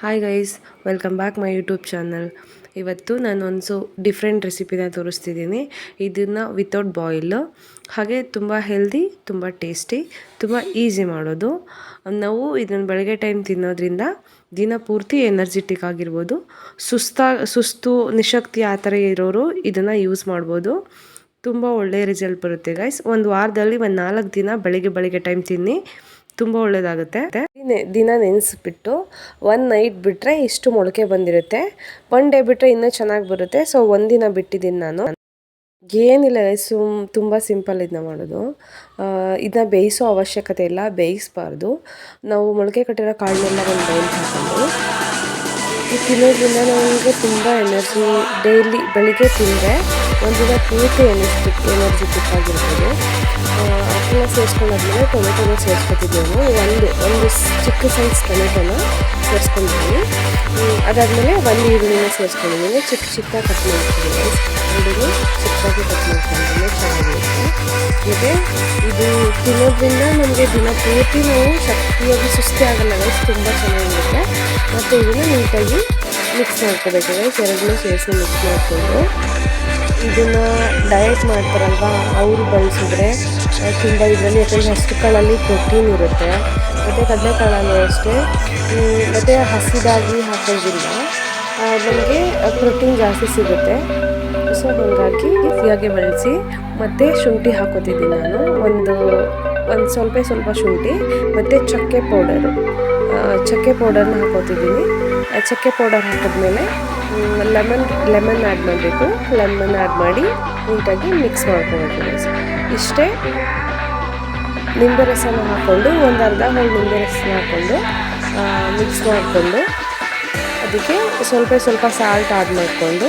Hi guys welcome back my YouTube channel ಇವತ್ತು ನಾನು ಒಂದು ಡಿಫ್ರೆಂಟ್ ರೆಸಿಪಿನ ತೋರಿಸ್ತಿದ್ದೀನಿ. ಇದನ್ನು ವಿತೌಟ್ ಬಾಯ್ಲು ಹಾಗೆ ತುಂಬ ಹೆಲ್ದಿ ತುಂಬ ಟೇಸ್ಟಿ ತುಂಬ ಈಸಿ ಮಾಡೋದು. ನಾವು ಇದನ್ನು ಬೆಳಗ್ಗೆ ಟೈಮ್ ತಿನ್ನೋದ್ರಿಂದ ದಿನ ಪೂರ್ತಿ ಎನರ್ಜೆಟಿಕ್ ಆಗಿರ್ಬೋದು. ಸುಸ್ತ, ಸುಸ್ತು, ನಿಶಕ್ತಿ ಆ ಥರ ಇರೋರು ಇದನ್ನು ಯೂಸ್ ಮಾಡ್ಬೋದು. ತುಂಬ ಒಳ್ಳೆಯ ರಿಸಲ್ಟ್ ಬರುತ್ತೆ ಗೈಸ್ ಒಂದು ವಾರದಲ್ಲಿ ಒಂದು ನಾಲ್ಕು ದಿನ ಬೆಳಗ್ಗೆ ಬೆಳಗ್ಗೆ ಟೈಮ್ ತಿನ್ನಿ. ತುಂಬ ಒಳ್ಳೆಯದಾಗುತ್ತೆ ದಿನ ನೆನೆಸ್ಬಿಟ್ಟು ಒನ್ ನೈಟ್ ಬಿಟ್ಟರೆ ಇಷ್ಟು ಮೊಳಕೆ ಬಂದಿರುತ್ತೆ. ಒನ್ ಡೇ ಬಿಟ್ಟರೆ ಇನ್ನೂ ಚೆನ್ನಾಗಿ ಬರುತ್ತೆ. ಸೊ ಒಂದಿನ ಬಿಟ್ಟಿದ್ದೀನಿ ನಾನು. ಏನಿಲ್ಲ ಸುಮ್ ತುಂಬ ಸಿಂಪಲ್ ಇದನ್ನ ಮಾಡೋದು. ಇದನ್ನ ಬೇಯಿಸೋ ಅವಶ್ಯಕತೆ ಇಲ್ಲ. ಬೇಯಿಸಬಾರ್ದು. ನಾವು ಮೊಳಕೆ ಕಟ್ಟಿರೋ ಕಾಳನ್ನೆಲ್ಲ ಒಂದು ಬೈಲ್ ಹಾಕೊಂಡು ಈ ತಿನ್ನೋದ್ರಿಂದ ನಮಗೆ ತುಂಬ ಎನರ್ಜಿ ಡೈಲಿ ಬೆಳಿಗ್ಗೆ ತಿಂದರೆ ಒಂದಿನ ಪೂರ್ತಿ ಎನರ್ಜಿಟಿಕ್ ಎನರ್ಜಿಟಿಕ್ ಆಗಿರ್ಬೋದು. ಅದನ್ನ ಸೇರಿಸ್ಕೊಂಡಾದ್ಮೇಲೆ ಟೊಮೆಟೊನ ಸೇರಿಸ್ಕೊತಿದ್ದೇವೆ ಒಂದು ಒಂದು ಚಿಕ್ಕ ಸೈಜ್ ಟೊಮೆಟೊನ ಸೇರಿಸ್ಕೊಂಡಿದ್ದೀನಿ ಅದಾದಮೇಲೆ ಒಂದು ಈರುಳ್ಳಿನ ಸೇರಿಸ್ಕೊಂಡಿದ್ದೀನಿ ಚಿಕ್ಕ ಚಿಕ್ಕ ಕಟ್ ಮಾಡ್ಕೊಂಡಿದ್ದೀನಿ ಈರುಳ್ಳಿ ಚಿಕ್ಕದಾಗಿ ಕಟ್ ಮಾಡ್ಕೊಂಡಿದ್ದೀನಿ ಚೆನ್ನಾಗಿರುತ್ತೆ. ಮತ್ತು ಇದು ತಿನ್ನೋದ್ರಿಂದ ನಮಗೆ ದಿನ ಪೂರ್ತಿ ನಾವು ಶಕ್ತಿಯಾಗಿ ಸುಸ್ತಿ ಆಗಲ್ಲ ಗೈಸ್ ತುಂಬ ಚೆನ್ನಾಗಿರುತ್ತೆ. ಮತ್ತು ಇದನ್ನು ನೀಟಾಗಿ ಮಿಕ್ಸ್ ಮಾಡ್ಕೋಬೇಕು ಗೈಸ್ ಎರಡನ್ನೂ ಸೇರಿಸಿ ಮಿಕ್ಸ್ ಮಾಡಿಕೊಂಡು. ಇದನ್ನು ಡಯಟ್ ಮಾಡ್ತಾರಲ್ವ, ಅವರು ಬಳಸಿದ್ರೆ ತುಂಬ ಇದರಲ್ಲಿ ಯಾಕಂದರೆ ಹಸುಗಳಲ್ಲಿ ಪ್ರೋಟೀನ್ ಇರುತ್ತೆ. ಮತ್ತು ಕಡಲೆಕಾಳಲ್ಲೂ ಅಷ್ಟೇ. ಮತ್ತು ಹಸಿದಾಗಿ ಹಾಕೋದ್ರಿಂದ ನಮಗೆ ಪ್ರೋಟೀನ್ ಜಾಸ್ತಿ ಸಿಗುತ್ತೆ. ಸೊ ಹಾಗಾಗಿ ಈಸಿಯಾಗಿ ಬಳಸಿ, ಮತ್ತು ಶುಂಠಿ ಹಾಕೋತಿದ್ದೀನಿ ನಾನು. ಒಂದು ಒಂದು ಸ್ವಲ್ಪ ಸ್ವಲ್ಪ ಶುಂಠಿ, ಮತ್ತು ಚಕ್ಕೆ ಪೌಡರು ಚಕ್ಕೆ ಪೌಡರ್ನ ಹಾಕೋತಿದ್ದೀನಿ. ಚಕ್ಕೆ ಪೌಡರ್ ಹಾಕಿದ್ಮೇಲೆ ಲೆಮನ್ ಲೆಮನ್ ಆ್ಯಡ್ ಮಾಡಬೇಕು. ಲೆಮನ್ ಆ್ಯಡ್ ಮಾಡಿ ನೀಟಾಗಿ ಮಿಕ್ಸ್ ಮಾಡ್ಕೊಬೇಕು ಇಷ್ಟೇ. ನಿಂಬೆ ರಸನ ಹಾಕ್ಕೊಂಡು, ಒಂದು ಅರ್ಧ ಹೋಳು ನಿಂಬೆ ರಸನ ಹಾಕ್ಕೊಂಡು ಮಿಕ್ಸ್ ಮಾಡಿಕೊಂಡು, ಅದಕ್ಕೆ ಸ್ವಲ್ಪ ಸ್ವಲ್ಪ ಸಾಲ್ಟ್ ಆ್ಯಡ್ ಮಾಡಿಕೊಂಡು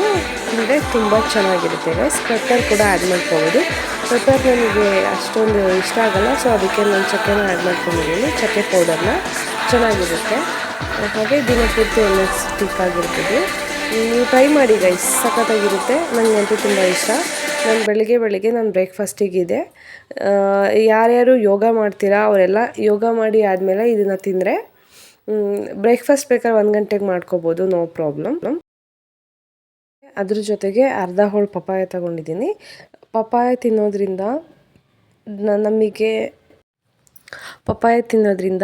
ಅಂದರೆ ತುಂಬ ಚೆನ್ನಾಗಿರುತ್ತೆ ಗೈಸ್ ಪೆಪ್ಪರ್ ಕೂಡ ಆ್ಯಡ್ ಮಾಡ್ಕೋಬೋದು. ಪೆಪ್ಪರ್ ನನಗೆ ಅಷ್ಟೊಂದು ಇಷ್ಟ ಆಗಲ್ಲ ಸೊ ಅದಕ್ಕೆ ನಾನು ಚಕ್ಕೆನ ಆ್ಯಡ್ ಮಾಡ್ಕೊಂಡಿದ್ದೀನಿ, ಚಕ್ಕೆ ಪೌಡರ್ನ ಚೆನ್ನಾಗಿರುತ್ತೆ. ಹಾಗೆ ದಿನಪೂರ್ತಿ ಎಲ್ಲ ಸ್ಟಿಕ್ ಆಗಿರ್ಬೋದು. ನೀವು ಟ್ರೈ ಮಾಡಿ ಗೈಸ್ ಸಖತ್ತಾಗಿರುತ್ತೆ. ನನಗಂತೂ ತುಂಬ ಇಷ್ಟ. ನಾನು ಬೆಳಗ್ಗೆ ಬೆಳಿಗ್ಗೆ ನಾನು ಬ್ರೇಕ್ಫಾಸ್ಟಿಗಿದೆ ಯಾರ್ಯಾರು ಯೋಗ ಮಾಡ್ತೀರಾ, ಅವರೆಲ್ಲ ಯೋಗ ಮಾಡಿ ಆದಮೇಲೆ ಇದನ್ನು ತಿಂದರೆ ಬ್ರೇಕ್ಫಾಸ್ಟ್ ಬೇಕಾದ್ರೆ ಒಂದು ಗಂಟೆಗೆ ಮಾಡ್ಕೋಬೋದು ನೋ ಪ್ರಾಬ್ಲಮ್ ಅದ್ರ ಜೊತೆಗೆ ಅರ್ಧ ಹೋಳು ಪಪ್ಪಾಯ ತಗೊಂಡಿದ್ದೀನಿ. ಪಪಾಯ ತಿನ್ನೋದ್ರಿಂದ ನಮಗೆ ಪಪ್ಪಾಯ ತಿನ್ನೋದ್ರಿಂದ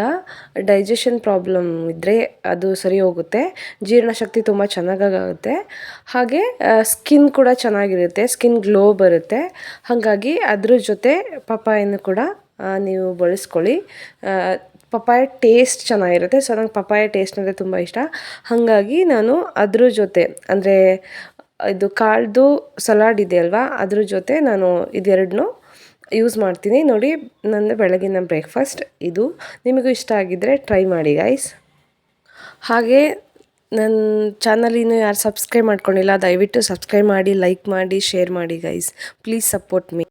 ಡೈಜೆಷನ್ ಪ್ರಾಬ್ಲಮ್ ಇದ್ದರೆ ಅದು ಸರಿ ಹೋಗುತ್ತೆ. ಜೀರ್ಣಶಕ್ತಿ ತುಂಬ ಚೆನ್ನಾಗಾಗುತ್ತೆ. ಹಾಗೆ ಸ್ಕಿನ್ ಕೂಡ ಚೆನ್ನಾಗಿರುತ್ತೆ. ಸ್ಕಿನ್ ಗ್ಲೋ ಬರುತ್ತೆ. ಹಾಗಾಗಿ ಅದ್ರ ಜೊತೆ ಪಪ್ಪಾಯನ್ನು ಕೂಡ ನೀವು ಬಳಸ್ಕೊಳ್ಳಿ. ಪಪ್ಪಾಯ ಟೇಸ್ಟ್ ಚೆನ್ನಾಗಿರುತ್ತೆ. ಸೊ, ನಂಗೆ ಪಪ್ಪಾಯ ಟೇಸ್ಟ್ ಅಂದರೆ ತುಂಬ ಇಷ್ಟ. ಹಾಗಾಗಿ ನಾನು ಅದ್ರ ಜೊತೆ, ಅಂದರೆ, ಇದು ಕಾಳ್ದು ಸಲಾಡ್ ಇದೆ ಅಲ್ವಾ ಅದ್ರ ಜೊತೆ ನಾನು ಇದೆರಡನ್ನೂ ಯೂಸ್ ಮಾಡ್ತೀನಿ. ನೋಡಿ ನನ್ನ ಬೆಳಗಿನ ಬ್ರೇಕ್ಫಾಸ್ಟ್ ಇದು. ನಿಮಗೂ ಇಷ್ಟ ಆಗಿದ್ದರೆ ಟ್ರೈ ಮಾಡಿ ಗೈಸ್ ಹಾಗೆ ನನ್ನ ಚಾನಲ್ ಇನ್ನೂ ಯಾರು ಸಬ್ಸ್ಕ್ರೈಬ್ ಮಾಡ್ಕೊಂಡಿಲ್ಲ, ದಯವಿಟ್ಟು ಸಬ್ಸ್ಕ್ರೈಬ್ ಮಾಡಿ ಲೈಕ್ ಮಾಡಿ ಶೇರ್ ಮಾಡಿ ಗೈಸ್ ಪ್ಲೀಸ್ ಸಪೋರ್ಟ್ ಮೀ